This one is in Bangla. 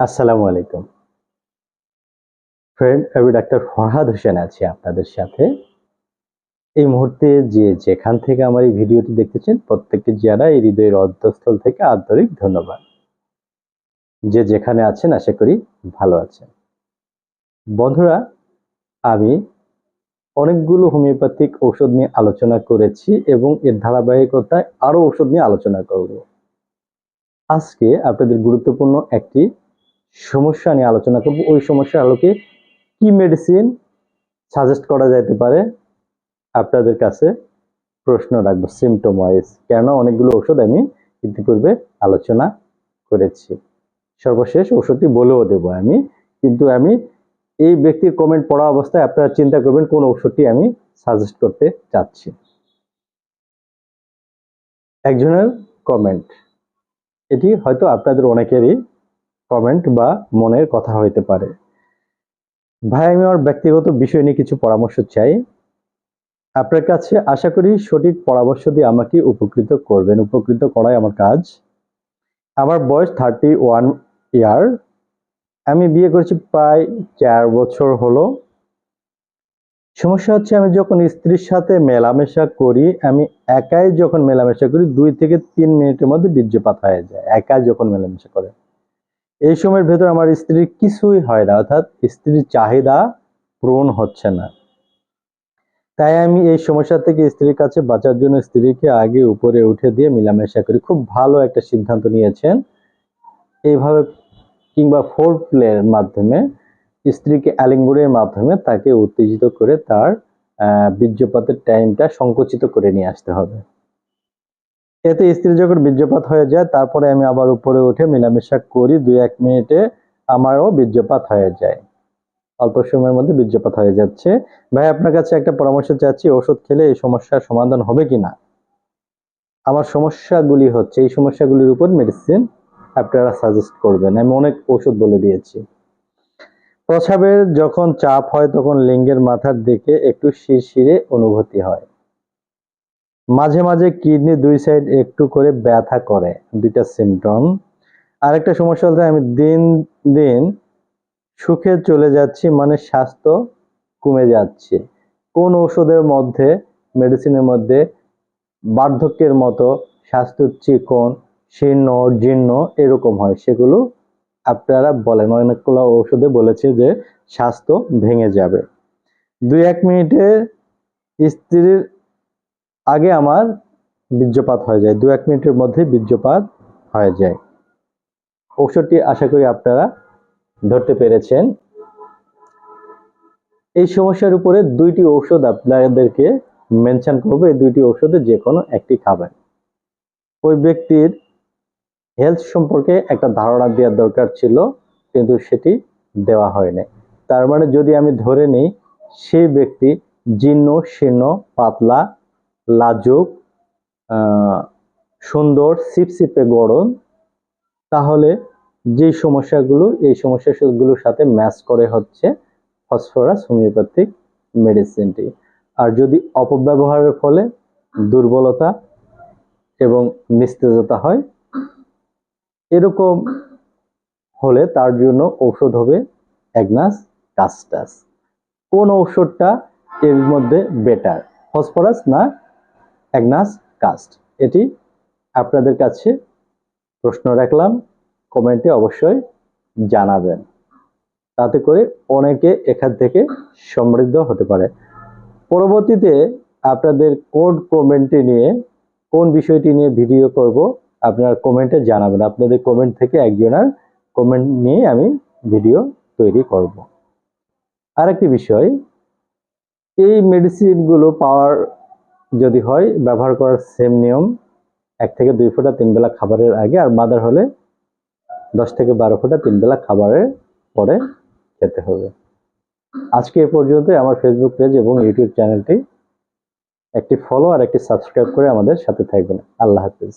আসসালামু আলাইকুম। ফ্রেন্ড আমি ডাক্তার ফরহাদ হোসেন আছি আপনাদের সাথে। এই মুহূর্তে যে যেখান থেকে আমার এই ভিডিওটি দেখতেছেন, প্রত্যেককে যারা এই হৃদয়ের অধ্যস্থল থেকে আন্তরিক ধন্যবাদ। যে যেখানে আছেন, আশা করি ভালো আছেন। বন্ধুরা, আমি অনেকগুলো হোমিওপ্যাথিক ঔষধ নিয়ে আলোচনা করেছি এবং এর ধারাবাহিকতায় আরও ঔষধ নিয়ে আলোচনা করব। আজকে আপনাদের গুরুত্বপূর্ণ একটি সমস্যা নিয়ে আলোচনা করব। ওই সমস্যার আলোকে কি মেডিসিন সাজেস্ট করা যেতে পারে? আপনাদের কাছে প্রশ্ন রাখব সিমটম ওয়াইজ কেন অনেকগুলো ওষুধ আমি ইতিপূর্বে আলোচনা করেছি। সর্বশেষ ওষুধটি বলেও দেব আমি। কিন্তু আমি এই ব্যক্তির কমেন্ট পড়া অবস্থায় আপনারা চিন্তা করবেন কোন ওষুধটি আমি সাজেস্ট করতে চাচ্ছি। একজনের কমেন্ট এটি হয়তো আপনাদের অনেকেরই কমেন্ট বা মনের কথা হইতে পারে। ভাই, আমি আমার ব্যক্তিগত বিষয় নিয়ে কিছু পরামর্শ চাই। আপনার কাছে আশা করি সঠিক পরামর্শ দিয়ে আমাকে উপকৃত করবেন, উপকৃত করাই আমার কাজ। আমার বয়স থার্টি ওয়ান ইয়ার আমি বিয়ে করেছি প্রায় চার বছর হলো। সমস্যা হচ্ছে আমি যখন স্ত্রীর সাথে মেলামেশা করি, আমি একাই যখন মেলামেশা করি, দুই থেকে তিন মিনিটের মধ্যে বীর্যপাত হয়ে যায়। একাই যখন মেলামেশা করে। এই সময়ের ভেতর আমার স্ত্রীর কিছুই হয় না, অর্থাৎ স্ত্রীর চাহিদা পূরণ হচ্ছে না। তাই আমি এই সমস্যা থেকে স্ত্রীর কাছে বাঁচার জন্য স্ত্রীকে আগে উপরে উঠে দিয়ে মেলামেশা করি। খুব ভালো একটা সিদ্ধান্ত নিয়েছেন। এইভাবে কিংবা ফোর প্লের মাধ্যমে স্ত্রীকে অ্যালিঙ্গুরের মাধ্যমে তাকে উত্তেজিত করে তার বীর্যপাতের টাইমটা সংকুচিত করে নিয়ে আসতে হবে। এতে স্ত্রী যখন বীর্যপাত হয়ে যায়, তারপরে আমি আবার উপরে উঠে মেলামেশা করি, দুই এক মিনিটে আমারও বীর্যপাত হয়ে যায়। অল্প সময়ের মধ্যে বীর্যপাত হয়ে যাচ্ছে। ভাই, আপনার কাছে একটা পরামর্শ চাচ্ছি, ওষুধ খেলে এই সমস্যার সমাধান হবে কিনা আমার সমস্যাগুলি হচ্ছে, এই সমস্যাগুলির উপর মেডিসিন আপনারা সাজেস্ট করবেন। আমি অনেক ওষুধ বলে দিয়েছি। প্রসাবের যখন চাপ হয়, তখন লিঙ্গের মাথার দিকে একটু শিরশিরে অনুভূতি হয়। মাঝে মাঝে কিডনি দুই সাইড একটু করে ব্যথা করে, দুইটা সিমটম আরেকটা সমস্যা হচ্ছে আমি দিন দিন সুখে চলে যাচ্ছি মানে স্বাস্থ্য কমে যাচ্ছে। কোন ওষুধের মধ্যে মেডিসিনের মধ্যে বার্ধক্যের মতো স্বাস্থ্য চিকন, শীর্ণ, জীর্ণ এরকম হয়, সেগুলো আপনারা বলেন। অনেকগুলো ওষুধে বলেছে যে স্বাস্থ্য ভেঙে যাবে। দুই এক মিনিটে স্ত্রীর আগে আমার বীর্যপাত হয়ে যায়। দু এক মিনিটের মধ্যে বীর্যপাত হয়ে যায়। ঔষধটি আশা করি আপনারা ধরতে পেরেছেন। এই সমস্যার উপরে দুইটি ঔষধ আপনাদেরকে মেনশন করব। এই দুইটি ঔষধে যে কোনো একটি খাবেন। ওই ব্যক্তির হেলথ সম্পর্কে একটা ধারণা দেওয়ার দরকার ছিল, কিন্তু সেটি দেওয়া হয়নি। তার মানে যদি আমি ধরে নিই, সেই ব্যক্তি জীর্ণ, শীর্ণ, পাতলা লাজুক সুন্দর সিপসিপে গড়ন। তাহলে যে সমস্যাগুলো, এই সমস্যাগুলোর সাথে ম্যাচ করে হচ্ছে ফসফরাস হোমিওপ্যাথিক মেডিসিনটি। আর যদি অপব্যবহারের ফলে দুর্বলতা এবং নিস্তেজতা হয়, এরকম হলে তার জন্য ঔষধ হবে অ্যাগনাস কাস্টাস। কোন ঔষধটা এর মধ্যে বেটার ফসফরাস না অ্যাগনাস কাস্ট। এটি আপনাদের কাছে প্রশ্ন রাখলাম, কমেন্টে অবশ্যই জানাবেন। তাতে করে অনেকে এখান থেকে সমৃদ্ধ হতে পারে। পরবর্তীতে আপনাদের কোন কমেন্টে নিয়ে, কোন বিষয়টি নিয়ে ভিডিও করব, আপনার কমেন্টে জানাবেন। আপনাদের কমেন্ট থেকে একজনের কমেন্ট নিয়ে আমি ভিডিও তৈরি করব। আরেকটি বিষয়, এই মেডিসিনগুলো পাওয়ার যদি হয়, ব্যবহার করার সেম নিয়ম এক থেকে দুই ফোঁটা তিন বেলা খাবারের আগে আর মাদার হলে দশ থেকে বারো ফোঁটা তিন বেলা খাবারের পরে খেতে হবে। আজকে এ পর্যন্ত আমার ফেসবুক পেজ এবং ইউটিউব চ্যানেলটি একটি ফলো আর একটি সাবস্ক্রাইব করে আমাদের সাথে থাকবেন। আল্লাহ হাফিজ।